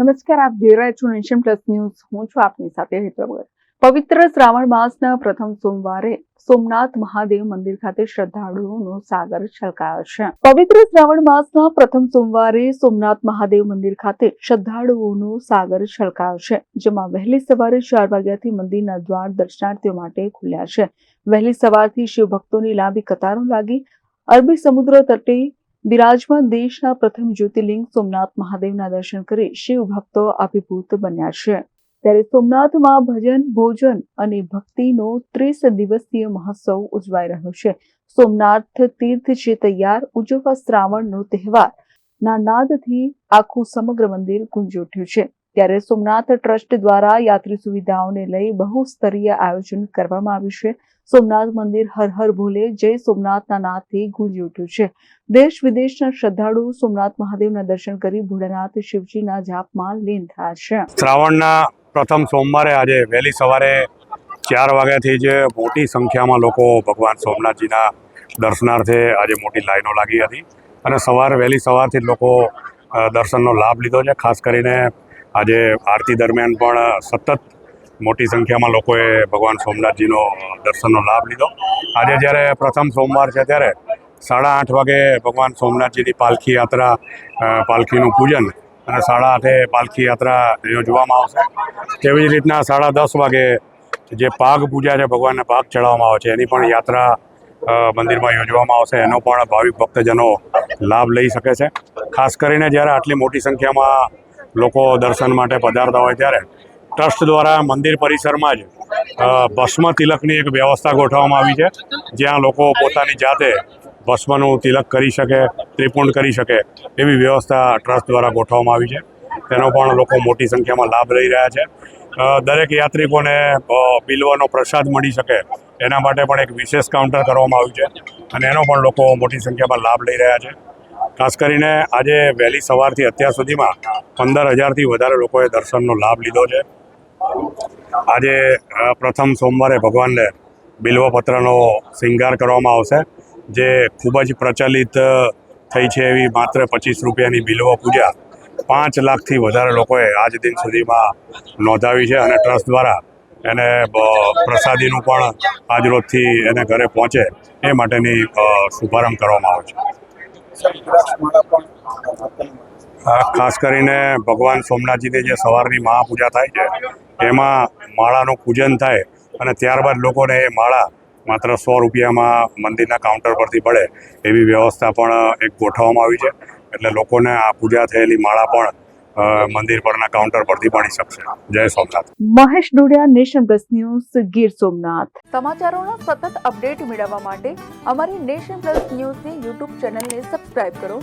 નમસ્કાર, આપ જોઈ રહ્યા છો નેશન પ્લસ ન્યૂઝ. હું છું આપની સાથે હેતલ પવિત્ર શ્રાવણ માસના પ્રથમ સોમવારે સોમનાથ મહાદેવ મંદિર ખાતે શ્રદ્ધાળુઓનો સાગર છલકાયો છે. પવિત્ર શ્રાવણ માસના પ્રથમ સોમવારે સોમનાથ મહાદેવ મંદિર ખાતે શ્રદ્ધાળુઓનો સાગર છલકાયો છે, જેમાં વહેલી સવારે ચાર વાગ્યાથી મંદિરના દ્વાર દર્શનાર્થીઓ માટે ખુલ્યા છે. વહેલી સવારથી શિવ ભક્તોની લાંબી કતારો લાગી, અરબી સમુદ્ર તટે બિરાજમાન દેશના પ્રથમ જ્યોતિર્લિંગ સોમનાથ મહાદેવના દર્શન કરી શિવ ભક્તો અભિભૂત બન્યા છે. ત્યારે સોમનાથમાં ભજન, ભોજન અને ભક્તિનો ત્રીસ દિવસીય મહોત્સવ ઉજવાઈ રહ્યો છે. સોમનાથ તીર્થ છે તૈયાર ઉજવવા શ્રાવણનો તહેવાર, ના નાદથી આખું સમગ્ર મંદિર ગુંજી ઉઠ્યું છે. ત્યારે સોમનાથ ટ્રસ્ટ દ્વારા યાત્રી સુવિધાઓને લઈ બહુસ્તરીય આયોજન કરવામાં આવ્યું છે. સોમનાથ મંદિર હર હર ભોલે, જય સોમનાથના નાદથી ગુંજી ઉઠ્યું છે. દેશ વિદેશના શ્રદ્ધાળુ સોમનાથ મહાદેવના દર્શન કરી ભોળાનાથ શિવજીના જાપમાં લીન થયા છે. શ્રાવણના પ્રથમ સોમવારે આજે વહેલી સવારે ચાર વાગ્યાથી જ મોટી સંખ્યામાં લોકો ભગવાન સોમનાથજીના દર્શનાર્થે આજે મોટી લાઈનો લાગી હતી. અને સવાર વહેલી સવારથી લોકો દર્શનનો લાભ લીધો છે. ખાસ કરીને આજે આરતી દરમિયાન પણ સતત મોટી સંખ્યામાં લોકોએ ભગવાન સોમનાથજીનો દર્શનનો લાભ લીધો. આજે જ્યારે પ્રથમ સોમવાર છે ત્યારે સાડા આઠ વાગે ભગવાન સોમનાથજીની પાલખી યાત્રા પાલખીનું પૂજન અને સાડા આઠે પાલખી યાત્રા યોજવામાં આવશે. તેવી જ રીતના સાડા દસ વાગે જે પાગ પૂજા છે, ભગવાનને પાગ ચડાવવામાં આવે છે, એની પણ યાત્રા મંદિરમાં યોજવામાં આવશે. એનો પણ ભાવિક ભક્તજનો લાભ લઈ શકે છે. ખાસ કરીને જ્યારે આટલી મોટી સંખ્યામાં લોકો દર્શન માટે પધારતા હોય ત્યારે ટ્રસ્ટ દ્વારા મંદિર પરિસરમાં જ ભસ્મ તિલકની એક વ્યવસ્થા ગોઠવવામાં આવી છે, જ્યાં લોકો પોતાની જાતે ભસ્મનું તિલક કરી શકે, ત્રિપુંડ કરી શકે એવી વ્યવસ્થા ટ્રસ્ટ દ્વારા ગોઠવવામાં આવી છે. તેનો પણ લોકો મોટી સંખ્યામાં લાભ લઈ રહ્યા છે. દરેક યાત્રિકોને બિલવાનો પ્રસાદ મળી શકે એના માટે પણ એક વિશેષ કાઉન્ટર કરવામાં આવ્યું છે અને એનો પણ લોકો મોટી સંખ્યામાં લાભ લઈ રહ્યા છે. ખાસ કરીને આજે વહેલી સવારથી અત્યાર સુધીમાં પંદર હજારથી વધારે લોકોએ દર્શનનો લાભ લીધો છે. આજે પ્રથમ સોમવારે ભગવાનને બિલ્વપત્રનો શૃંગાર કરવામાં આવશે, જે ખૂબ જ પ્રચલિત થઈ છે એવી માત્ર પચીસ રૂપિયાની બિલ્વ પૂજા પાંચ લાખથી વધારે લોકોએ આજ દિન સુધીમાં નોંધાવી છે અને ટ્રસ્ટ દ્વારા એને પ્રસાદીનું પણ આજરોજથી એને ઘરે પહોંચે એ માટેની શુભારંભ કરવામાં આવે છે. ખાસ કરીને ભગવાન સોમનાથજીની જે સવારની મહાપૂજા થાય છે એમાં માળાનું પૂજન થાય અને ત્યારબાદ લોકોને એ માળા માત્ર સો રૂપિયામાં મંદિરના કાઉન્ટર પરથી પડે એવી વ્યવસ્થા પણ એક ગોઠવવામાં આવી છે. એટલે લોકોને આ પૂજા થયેલી માળા પણ મંદિર પરના કાઉન્ટર પરથી પડી શકશે. Jai Somnath. Mahesh Dodiya nation plus news Gir Somnath. સમાચારોનો સતત અપડેટ મેળવવા માટે અમારી નેશન પ્લસ ન્યૂઝની યુટ્યુબ ચેનલને સબસ્ક્રાઇબ કરો.